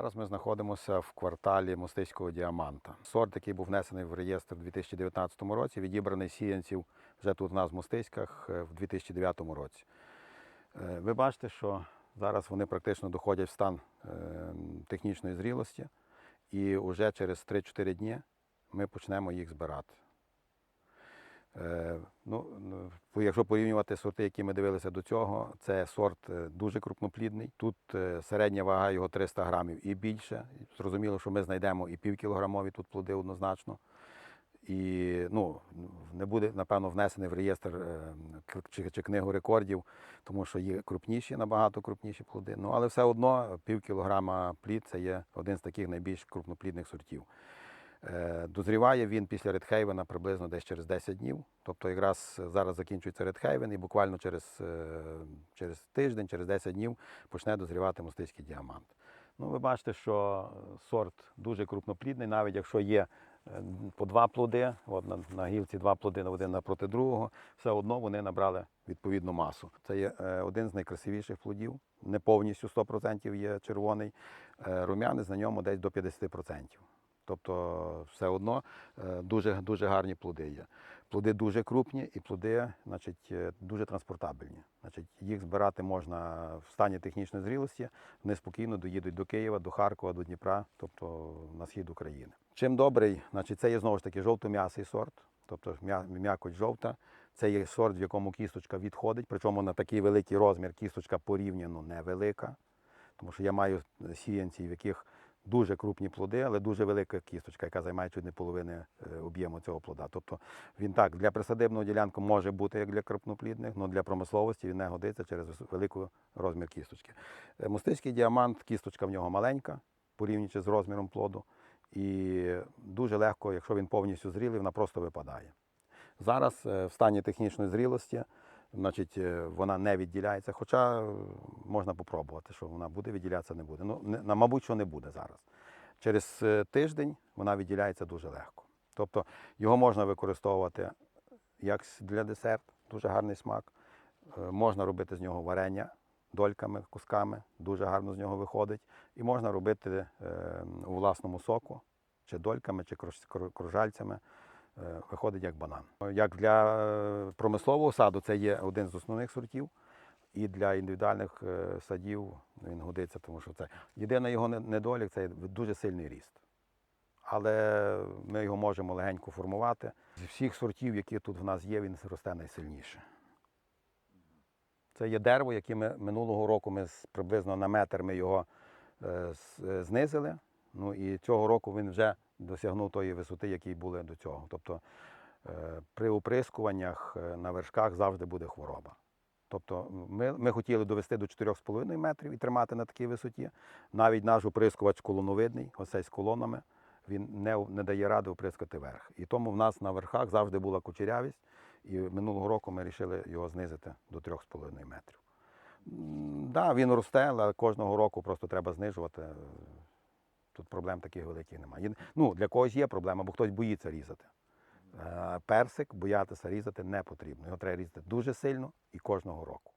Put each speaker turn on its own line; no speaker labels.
Зараз ми знаходимося в кварталі Мостиського діаманта. Сорт, який був внесений в реєстр у 2019 році, відібраний сіянців вже тут у нас в Мостиськах е, в 2009 році. Е, Ви бачите, що зараз вони практично доходять в стан е, технічної зрілості, і вже через 3-4 дні ми почнемо їх збирати. Е, Ну, ну, якщо порівнювати сорти, які ми дивилися до цього, це сорт е, дуже крупноплідний. Тут е, середня вага його 300 грамів і більше. Зрозуміло, що ми знайдемо і півкілограмові тут плоди однозначно. І ну, не буде, напевно, внесений в реєстр чи, чи книгу рекордів, тому що є крупніші, набагато крупніші плоди. Ну, але все одно пів кілограма плід це є один з таких найбільш крупноплідних сортів. Е, Дозріває він після редхейвена приблизно десь через 10 днів. Тобто якраз зараз закінчується редхейвен і буквально через, е, через тиждень, через 10 днів почне дозрівати мостицький діамант. Ну, ви бачите, що сорт дуже крупноплідний, навіть якщо є е, по два плоди, от на, на гілці два плоди один напроти другого, все одно вони набрали відповідну масу. Це є е, один з найкрасивіших плодів, не повністю 100% є червоний, е, рум'янець на ньому десь до 50%. Тобто все одно е, дуже, дуже гарні плоди є. Плоди дуже крупні і плоди значить, е, дуже транспортабельні. Значить, їх збирати можна в стані технічної зрілості, вони спокійно доїдуть до Києва, до Харкова, до Дніпра, тобто на схід України. Чим добрий, значить, це є знову ж таки жовтом'ясий сорт, тобто м'я- м'якоть жовта. Це є сорт, в якому кісточка відходить, причому на такий великий розмір кісточка порівняно невелика. Тому що я маю сіянці, в яких дуже крупні плоди, але дуже велика кісточка, яка займає чуть не половини е, об'єму цього плода. Тобто він так для присадибного ділянку може бути як для крупноплідних, але для промисловості він не годиться через великий розмір кісточки. Е, Мостицький діамант, кісточка в нього маленька, порівнюючи з розміром плоду, і дуже легко, якщо він повністю зрілий, вона просто випадає. Зараз е, в стані технічної зрілості значить, е, вона не відділяється, хоча е, можна попробувати, що вона буде відділятися, не буде. Ну, не, мабуть, що не буде зараз. Через е, тиждень вона відділяється дуже легко. Тобто його можна використовувати як для десерт, дуже гарний смак. Можна робити з нього варення дольками, кусками, дуже гарно з нього виходить. І можна робити у власному соку, чи дольками, чи кружальцями. Е, Виходить як банан. Як для е, промислового саду це є один з основних сортів. І для індивідуальних е, садів він годиться, тому що це єдиний його не- недолік це дуже сильний ріст. Але ми його можемо легенько формувати. З всіх сортів, які тут в нас є, він росте найсильніше. Це є дерево, яке ми минулого року ми приблизно на метр ми його знизили. Ну і цього року він вже досягнув тої висоти, які були до цього. Тобто е, при оприскуваннях е, на вершках завжди буде хвороба. Тобто ми, ми хотіли довести до 4,5 метрів і тримати на такій висоті. Навіть наш оприскувач колоновидний, оцей з колонами, він не, не дає ради оприскати верх. І тому в нас на верхах завжди була кучерявість, і минулого року ми вирішили його знизити до 3,5 метрів. Так, да, він росте, але кожного року просто треба знижувати. Тут проблем таких великих немає. Ну, для когось є проблема, бо хтось боїться різати. Е, Персик боятися різати не потрібно. Його треба різати дуже сильно і кожного року.